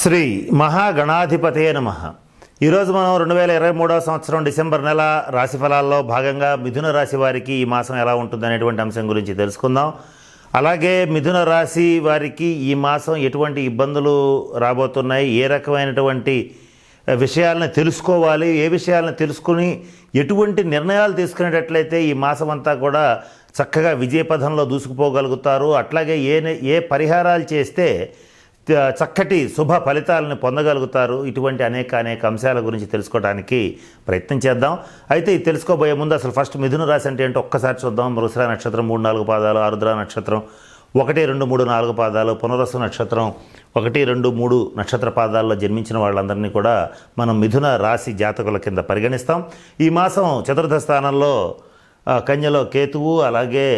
శ్రీ మహాగణాధిపతే నమ. ఈరోజు మనం రెండు వేల ఇరవై మూడవ సంవత్సరం డిసెంబర్ నెల రాశి ఫలాల్లో భాగంగా మిథున రాశి వారికి ఈ మాసం ఎలా ఉంటుంది అనేటువంటి అంశం గురించి తెలుసుకుందాం. అలాగే మిథున రాశి వారికి ఈ మాసం ఎటువంటి ఇబ్బందులు రాబోతున్నాయి ఏ రకమైనటువంటి విషయాలను తెలుసుకోవాలి ఏ విషయాలను తెలుసుకుని ఎటువంటి నిర్ణయాలు తీసుకునేటట్లయితే ఈ మాసం అంతా కూడా చక్కగా విజయపథంలో దూసుకుపోగలుగుతారు. అట్లాగే ఏ ఏ పరిహారాలు చేస్తే చక్కటి శుభ ఫలితాలను పొందగలుగుతారు. ఇటువంటి అనేక అనేక అంశాల గురించి తెలుసుకోవడానికి ప్రయత్నం చేద్దాం. అయితే ఇది తెలుసుకోబోయే ముందు అసలు ఫస్ట్ మిథున రాశి అంటే ఏంటో ఒక్కసారి చూద్దాం. మృగశిర నక్షత్రం మూడు నాలుగు పాదాలు ఆరుద్ర నక్షత్రం ఒకటి రెండు మూడు నాలుగు పాదాలు పునరస్సు నక్షత్రం ఒకటి రెండు మూడు నక్షత్ర పాదాల్లో జన్మించిన వాళ్ళందరినీ కూడా మనం మిథున రాశి జాతకుల కింద పరిగణిస్తాం. ఈ మాసం చతుర్థ స్థానంలో కన్యలో కేతువు అలాగే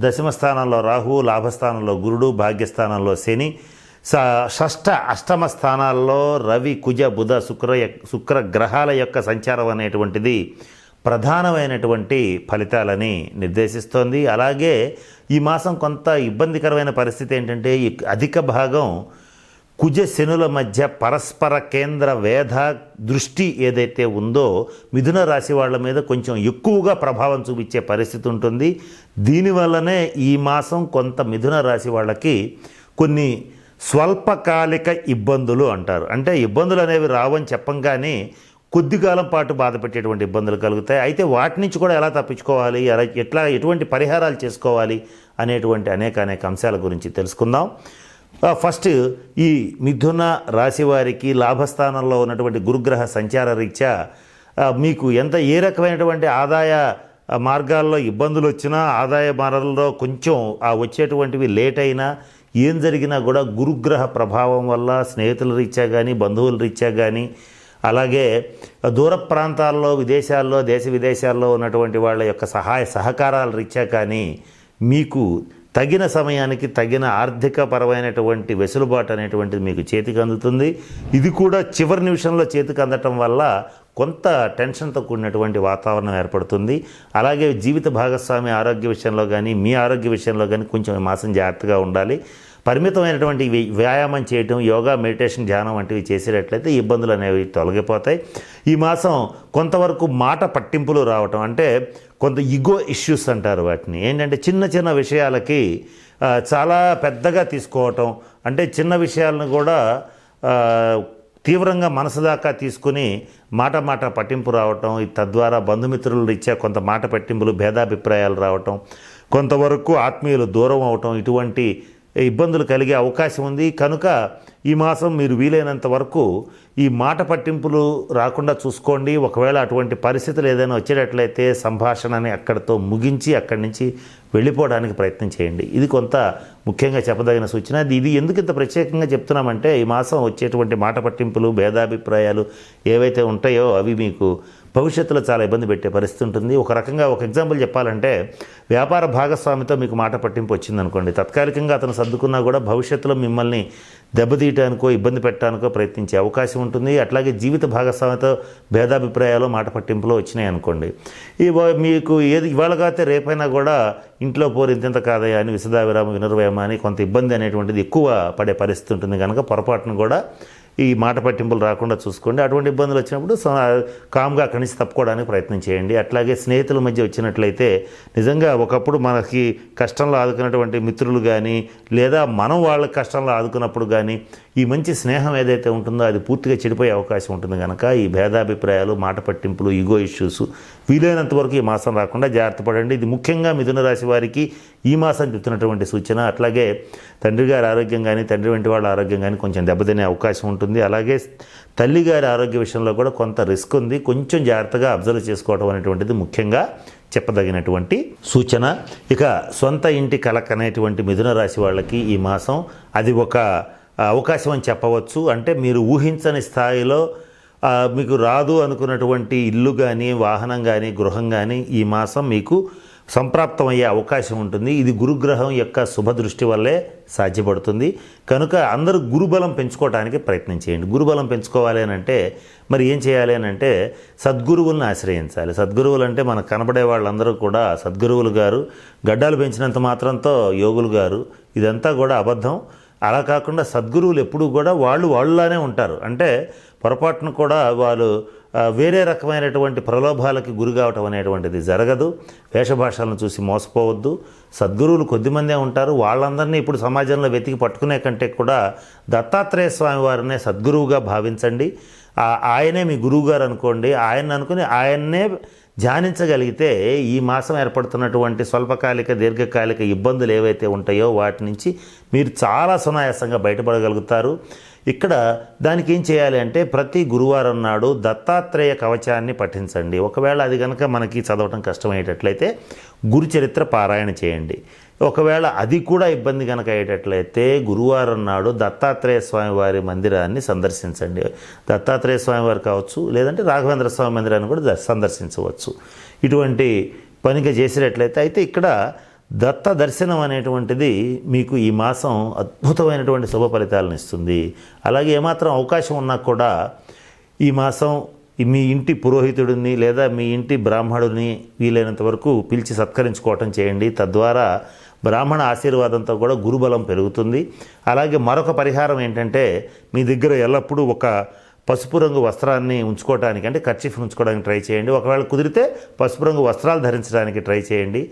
దశమ స్థానంలో రాహువు లాభస్థానంలో గురుడు భాగ్యస్థానంలో శని షష్ఠ అష్టమ స్థానాల్లో రవి కుజ బుధ శుక్ర శుక్ర గ్రహాల యొక్క సంచారం అనేటువంటిది ప్రధానమైనటువంటి ఫలితాలని నిర్దేశిస్తోంది. అలాగే ఈ మాసం కొంత ఇబ్బందికరమైన పరిస్థితి ఏంటంటే ఈ అధిక భాగం కుజ శనుల మధ్య పరస్పర కేంద్ర వేధ దృష్టి ఏదైతే ఉందో మిథున రాశి వాళ్ళ మీద కొంచెం ఎక్కువగా ప్రభావం చూపించే పరిస్థితి ఉంటుంది. దీనివల్లనే ఈ మాసం కొంత మిథున రాశి వాళ్ళకి కొన్ని స్వల్పకాలిక ఇబ్బందులు అంటారు. అంటే ఇబ్బందులు అనేవి రావని చెప్పంగానే కొద్ది కాలం పాటు బాధ పెట్టేటువంటి ఇబ్బందులు కలుగుతాయి. అయితే వాటి నుంచి కూడా ఎలా తప్పించుకోవాలి? ఎలా ఎట్లా ఎటువంటి పరిహారాలు చేసుకోవాలి? అనేటువంటి అనేక అనేక అంశాల గురించి తెలుసుకుందాం. ఫస్ట్ ఈ మిథున రాశి వారికి లాభస్థానంలో ఉన్నటువంటి గురుగ్రహ సంచార రీత్యా మీకు ఎంత ఏ రకమైనటువంటి ఆదాయ మార్గాల్లో ఇబ్బందులు వచ్చినా ఆదాయ మార్గాల్లో కొంచెం ఆ వచ్చేటువంటివి లేట్ అయినా ఏం జరిగినా కూడా గురుగ్రహ ప్రభావం వల్ల స్నేహితుల రీత్యా కానీ బంధువుల రీత్యా కానీ అలాగే దూర ప్రాంతాల్లో విదేశాల్లో దేశ విదేశాల్లో ఉన్నటువంటి వాళ్ళ యొక్క సహాయ సహకారాల రీత్యా కానీ మీకు తగిన సమయానికి తగిన ఆర్థిక పరమైనటువంటి వెసులుబాటు అనేటువంటిది మీకు చేతికి అందుతుంది. ఇది కూడా చివరి నిమిషంలో చేతికి అందటం వల్ల కొంత టెన్షన్తో కూడినటువంటి వాతావరణం ఏర్పడుతుంది. అలాగే జీవిత భాగస్వామి ఆరోగ్య విషయంలో కానీ మీ ఆరోగ్య విషయంలో కానీ కొంచెం మాసం జాగ్రత్తగా ఉండాలి. పరిమితమైనటువంటి వ్య- వ్యాయామం చేయటం యోగా మెడిటేషన్ ధ్యానం వంటివి చేసేటట్లయితే ఇబ్బందులు అనేవి తొలగిపోతాయి. ఈ మాసం కొంతవరకు మాట పట్టింపులు రావటం అంటే కొంత ఇగో ఇష్యూస్ అంటారు వాటిని. ఏంటంటే చిన్న చిన్న విషయాలకి చాలా పెద్దగా తీసుకోవటం అంటే చిన్న విషయాలను కూడా తీవ్రంగా మనసు దాకా తీసుకుని మాట మాట పట్టింపు రావటం తద్వారా బంధుమిత్రుల రీత్యా కొంత మాట పట్టింపులు భేదాభిప్రాయాలు రావటం కొంతవరకు ఆత్మీయులు దూరం అవటం ఇటువంటి ఇబ్బందులు కలిగే అవకాశం ఉంది. కనుక ఈ మాసం మీరు వీలైనంత వరకు ఈ మాట పట్టింపులు రాకుండా చూసుకోండి. ఒకవేళ అటువంటి పరిస్థితులు ఏదైనా వచ్చేటట్లయితే సంభాషణని అక్కడితో ముగించి అక్కడి నుంచి వెళ్ళిపోవడానికి ప్రయత్నం చేయండి. ఇది కొంత ముఖ్యంగా చెప్పదగిన సూచన. ఇది- ఇది ఎందుకు ఇంత ప్రత్యేకంగా చెప్తున్నామంటే ఈ మాసం వచ్చేటువంటి మాట పట్టింపులు భేదాభిప్రాయాలు ఏవైతే ఉంటాయో అవి మీకు భవిష్యత్తులో చాలా ఇబ్బంది పెట్టే పరిస్థితి ఉంటుంది. ఒక రకంగా ఒక ఎగ్జాంపుల్ చెప్పాలంటే వ్యాపార భాగస్వామితో మీకు మాట పట్టింపు వచ్చిందనుకోండి. తత్కాలికంగా అతను సర్దుకున్నా కూడా భవిష్యత్తులో మిమ్మల్ని దెబ్బతీయటానికో ఇబ్బంది పెట్టడానికో ప్రయత్నించే అవకాశం ఉంటుంది. అట్లాగే జీవిత భాగస్వామితో భేదాభిప్రాయాలు మాట పట్టింపులో వచ్చినాయి అనుకోండి. ఈ మీకు ఏది ఇవాళ కాతే రేపైనా కూడా ఇంట్లో పోరు ఇంతింత కాదయా అని విశదావిరామ వినుర్వేమ అని కొంత ఇబ్బంది అనేటువంటిది ఎక్కువ పడే పరిస్థితి ఉంటుంది. కనుక పొరపాటును కూడా ఈ మాట పట్టింపులు రాకుండా చూసుకోండి. అటువంటి ఇబ్బందులు వచ్చినప్పుడు కామ్గా అక్కడి నుంచి తప్పుకోవడానికి ప్రయత్నం చేయండి. అట్లాగే స్నేహితుల మధ్య వచ్చినట్లయితే నిజంగా ఒకప్పుడు మనకి కష్టంలో ఆదుకున్నటువంటి మిత్రులు కానీ లేదా మనం వాళ్ళ కష్టంలో ఆదుకున్నప్పుడు కానీ ఈ మంచి స్నేహం ఏదైతే ఉంటుందో అది పూర్తిగా చెడిపోయే అవకాశం ఉంటుంది కనుక ఈ భేదాభిప్రాయాలు మాట పట్టింపులు ఈగో ఇష్యూస్ వీలైనంత వరకు ఈ మాసం రాకుండా జాగ్రత్త పడండి. ఇది ముఖ్యంగా మిథున రాశి వారికి ఈ మాసం చెప్తున్నటువంటి సూచన. అట్లాగే తండ్రి గారి ఆరోగ్యం కానీ తండ్రి వంటి వాళ్ళ ఆరోగ్యం కానీ కొంచెం దెబ్బతినే అవకాశం ఉంటుంది. అలాగే తల్లి గారి ఆరోగ్య విషయంలో కూడా కొంత రిస్క్ ఉంది. కొంచెం జాగ్రత్తగా అబ్జర్వ్ చేసుకోవడం అనేటువంటిది ముఖ్యంగా చెప్పదగినటువంటి సూచన. ఇక సొంత ఇంటి కలక్ అనేటువంటి మిథున రాశి వాళ్ళకి ఈ మాసం అది ఒక అవకాశం అని చెప్పవచ్చు. అంటే మీరు ఊహించని స్థాయిలో మీకు రాదు అనుకున్నటువంటి ఇల్లు కానీ వాహనం కానీ గృహం కానీ ఈ మాసం మీకు సంప్రాప్తమయ్యే అవకాశం ఉంటుంది. ఇది గురుగ్రహం యొక్క శుభ దృష్టి వల్లే సాధ్యపడుతుంది. కనుక అందరూ గురుబలం పెంచుకోవడానికి ప్రయత్నం చేయండి. గురుబలం పెంచుకోవాలి అని అంటే మరి ఏం చేయాలి అని అంటే సద్గురువులను ఆశ్రయించాలి. సద్గురువులు అంటే మనకు కనబడే వాళ్ళందరూ కూడా సద్గురువులు గారు గడ్డాలు పెంచినంత మాత్రంతో యోగులు గారు ఇదంతా కూడా అబద్ధం. అలా కాకుండా సద్గురువులు ఎప్పుడూ కూడా వాళ్ళు వాళ్ళలానే ఉంటారు. అంటే పొరపాటును కూడా వాళ్ళు వేరే రకమైనటువంటి ప్రలోభాలకి గురి కావటం అనేటువంటిది జరగదు. వేషభాషలను చూసి మోసపోవద్దు. సద్గురువులు కొద్దిమందే ఉంటారు. వాళ్ళందరినీ ఇప్పుడు సమాజంలో వెతికి పట్టుకునే కంటే కూడా దత్తాత్రేయ స్వామి వారినే సద్గురువుగా భావించండి. ఆయనే మీ గురువుగారు అనుకోండి. ఆయన అనుకుని ఆయన్నే ధ్యానించగలిగితే ఈ మాసం ఏర్పడుతున్నటువంటి స్వల్పకాలిక దీర్ఘకాలిక ఇబ్బందులు ఏవైతే ఉంటాయో వాటి నుంచి మీరు చాలా సునాయాసంగా బయటపడగలుగుతారు. ఇక్కడ దానికి ఏం చేయాలి అంటే ప్రతి గురువారం నాడు దత్తాత్రేయ కవచాన్ని పఠించండి. ఒకవేళ అది కనుక మనకి చదవటం కష్టమయ్యేటట్లయితే గురు చరిత్ర పారాయణ చేయండి. ఒకవేళ అది కూడా ఇబ్బంది కనుక అయ్యేటట్లయితే గురువారం నాడు దత్తాత్రేయ స్వామి వారి మందిరాన్ని సందర్శించండి. దత్తాత్రేయ స్వామివారు కావచ్చు లేదంటే రాఘవేంద్ర స్వామి మందిరాన్ని కూడా సందర్శించవచ్చు. ఇటువంటి పనిగా చేసినట్లయితే అయితే ఇక్కడ దత్త దర్శనం అనేటువంటిది మీకు ఈ మాసం అద్భుతమైనటువంటి శుభ ఫలితాలను ఇస్తుంది. అలాగే ఏమాత్రం అవకాశం ఉన్నా కూడా ఈ మాసం మీ ఇంటి పురోహితుడిని లేదా మీ ఇంటి బ్రాహ్మణుడిని వీలైనంత వరకు పిలిచి సత్కరించుకోవటం చేయండి. తద్వారా బ్రాహ్మణ ఆశీర్వాదంతో కూడా గురుబలం పెరుగుతుంది. అలాగే మరొక పరిహారం ఏంటంటే మీ దగ్గర ఎల్లప్పుడూ ఒక పసుపు రంగు వస్త్రాన్ని ఉంచుకోవడానికి అంటే కర్చీఫ్ని ఉంచుకోవడానికి ట్రై చేయండి. ఒకవేళ కుదిరితే పసుపు రంగు వస్త్రాలు ధరించడానికి ట్రై చేయండి.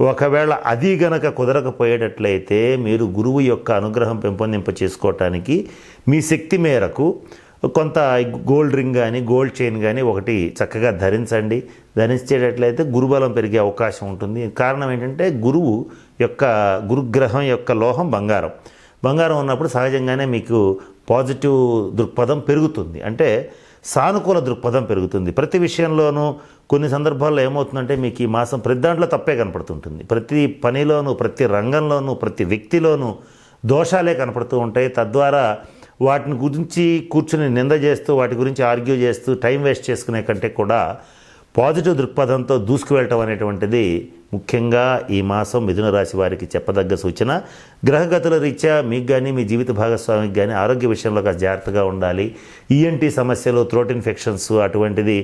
ఒకవేళ అది గనక కుదరకపోయేటట్లయితే మీరు గురువు యొక్క అనుగ్రహం పెంపొందింప చేసుకోవటానికి మీ శక్తి మేరకు కొంత గోల్డ్ రింగ్ కానీ గోల్డ్ చైన్ కానీ ఒకటి చక్కగా ధరించండి. ధరించేటట్లయితే గురుబలం పెరిగే అవకాశం ఉంటుంది. కారణం ఏంటంటే గురువు యొక్క గురుగ్రహం యొక్క లోహం బంగారం. బంగారం ఉన్నప్పుడు సహజంగానే మీకు పాజిటివ్ దృక్పథం పెరుగుతుంది. అంటే సానుకూల దృక్పథం పెరుగుతుంది. ప్రతి విషయంలోనూ కొన్ని సందర్భాల్లో ఏమవుతుందంటే మీకు ఈ మాసం ప్రతి దాంట్లో తప్పే కనపడుతుంటుంది. ప్రతి పనిలోనూ ప్రతి రంగంలోనూ ప్రతి వ్యక్తిలోనూ దోషాలే కనపడుతూ ఉంటాయి. తద్వారా వాటిని గురించి కూర్చుని నింద చేస్తూ వాటి గురించి ఆర్గ్యూ చేస్తూ టైం వేస్ట్ చేసుకునే కంటే కూడా పాజిటివ్ దృక్పథంతో దూసుకు వెళ్ళటం అనేటువంటిది ముఖ్యంగా ఈ మాసం మిథున రాశి వారికి చెప్పదగ్గ సూచన. గ్రహగతుల రీత్యా మీకు కానీ మీ జీవిత భాగస్వామికి కానీ ఆరోగ్య విషయంలో కాస్త జాగ్రత్తగా ఉండాలి. ఈఎన్టీ సమస్యలు థ్రోట్ ఇన్ఫెక్షన్స్ అటువంటిది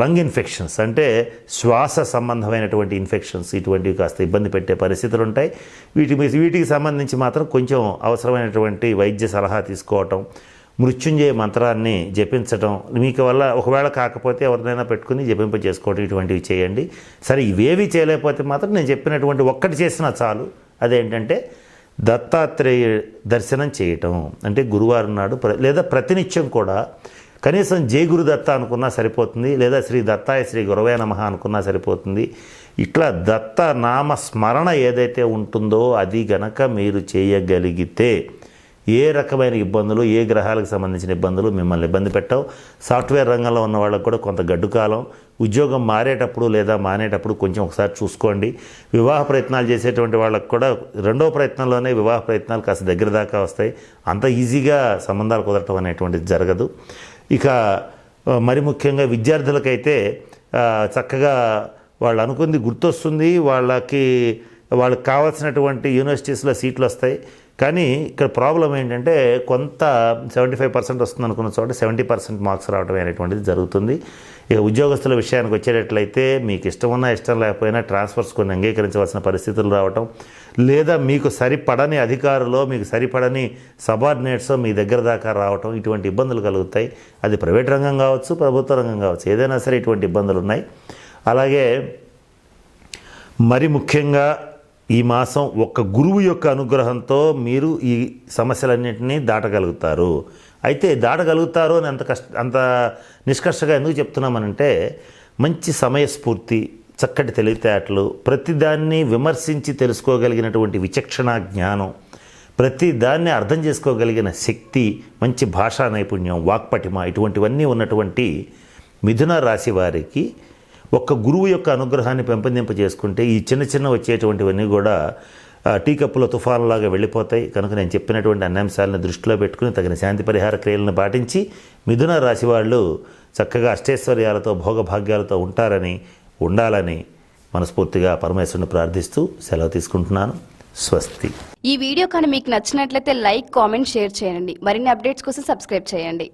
లంగ్ ఇన్ఫెక్షన్స్ అంటే శ్వాస సంబంధమైనటువంటి ఇన్ఫెక్షన్స్ ఇటువంటివి కాస్త ఇబ్బంది పెట్టే పరిస్థితులు ఉంటాయి వీటి మీ- వీటికి సంబంధించి మాత్రం కొంచెం అవసరమైనటువంటి వైద్య సలహా తీసుకోవటం మృత్యుంజయ మంత్రాన్ని జపించటం. మీకు వల్ల ఒకవేళ కాకపోతే ఎవరినైనా పెట్టుకుని జపింప చేసుకోవటం ఇటువంటివి చేయండి. సరే ఇవేవి చేయలేకపోతే మాత్రం నేను చెప్పినటువంటి ఒక్కటి చేసినా చాలు. అదేంటంటే దత్తాత్రేయ దర్శనం చేయటం. అంటే గురువారం నాడు ప్ర- లేదా ప్రతినిత్యం కూడా కనీసం జై గురు దత్త అనుకున్నా సరిపోతుంది లేదా శ్రీ దత్తాయ శ్రీ గురవే నమః అనుకున్నా సరిపోతుంది. ఇట్లా దత్త నామ స్మరణ ఏదైతే ఉంటుందో అది గనక మీరు చేయగలిగితే ఏ రకమైన ఇబ్బందులు ఏ గ్రహాలకు సంబంధించిన ఇబ్బందులు మిమ్మల్ని ఇబ్బంది పెట్టవు. సాఫ్ట్వేర్ రంగంలో ఉన్న వాళ్ళకు కూడా కొంత గడ్డు కాలం. ఉద్యోగం మారేటప్పుడు లేదా మానేటప్పుడు కొంచెం ఒకసారి చూసుకోండి. వివాహ ప్రయత్నాలు చేసేటువంటి వాళ్ళకు కూడా రెండో ప్రయత్నంలోనే వివాహ ప్రయత్నాలు కాస్త దగ్గర దాకా వస్తాయి. అంత ఈజీగా సంబంధాలు కుదరటం అనేటువంటిది జరగదు. ఇక మరి ముఖ్యంగా విద్యార్థులకైతే చక్కగా వాళ్ళు అనుకుంది గుర్తొస్తుంది. వాళ్ళకి వాళ్ళకి కావాల్సినటువంటి యూనివర్సిటీస్లో సీట్లు వస్తాయి. కానీ ఇక్కడ ప్రాబ్లం ఏంటంటే కొంత సెవెంటీ ఫైవ్ పర్సెంట్ వస్తుంది అనుకున్న చోట సెవెంటీ పర్సెంట్ మార్క్స్ రావడం అనేటువంటిది జరుగుతుంది. ఇక ఉద్యోగస్తుల విషయానికి వచ్చేటట్లయితే మీకు ఇష్టం ఉన్నా ఇష్టం లేకపోయినా ట్రాన్స్ఫర్స్ కొన్ని అంగీకరించవలసిన పరిస్థితులు రావటం లేదా మీకు సరిపడని అధికారులో మీకు సరిపడని సబార్డినేట్స్ మీ దగ్గర దాకా రావటం ఇటువంటి ఇబ్బందులు కలుగుతాయి. అది ప్రైవేట్ రంగం కావచ్చు ప్రభుత్వ రంగం కావచ్చు ఏదైనా సరే ఇటువంటి ఇబ్బందులు ఉన్నాయి. అలాగే మరి ముఖ్యంగా ఈ మాసం ఒక్క గురువు యొక్క అనుగ్రహంతో మీరు ఈ సమస్యలన్నింటినీ దాటగలుగుతారు. అయితే దాటగలుగుతారు అని అంత కష్ట అంత నిష్కర్షగా ఎందుకు చెప్తున్నామనంటే మంచి సమయస్ఫూర్తి చక్కటి తెలివితేటలు ప్రతిదాన్ని విమర్శించి తెలుసుకోగలిగినటువంటి విచక్షణ జ్ఞానం ప్రతి దాన్ని అర్థం చేసుకోగలిగిన శక్తి మంచి భాషా నైపుణ్యం వాక్పటిమ ఇటువంటివన్నీ ఉన్నటువంటి మిథున రాశి వారికి ఒక్క గురువు యొక్క అనుగ్రహాన్ని పెంపొందింప చేసుకుంటే ఈ చిన్న చిన్న వచ్చేటువంటివన్నీ కూడా టీ కప్పుల తుఫాన్లాగా వెళ్ళిపోతాయి. కనుక నేను చెప్పినటువంటి అన్ని అంశాలను దృష్టిలో పెట్టుకుని తగిన శాంతి పరిహార క్రియలను పాటించి మిథున రాశి వాళ్ళు చక్కగా అష్టైశ్వర్యాలతో భోగభాగ్యాలతో ఉంటారని ఉండాలని మనస్ఫూర్తిగా పరమేశ్వరుని ప్రార్థిస్తూ సెలవు తీసుకుంటున్నాను. స్వస్తి. ఈ వీడియో కానీ మీకు నచ్చినట్లయితే లైక్ కామెంట్ షేర్ చేయండి. మరిన్ని అప్డేట్స్ కోసం సబ్స్క్రైబ్ చేయండి.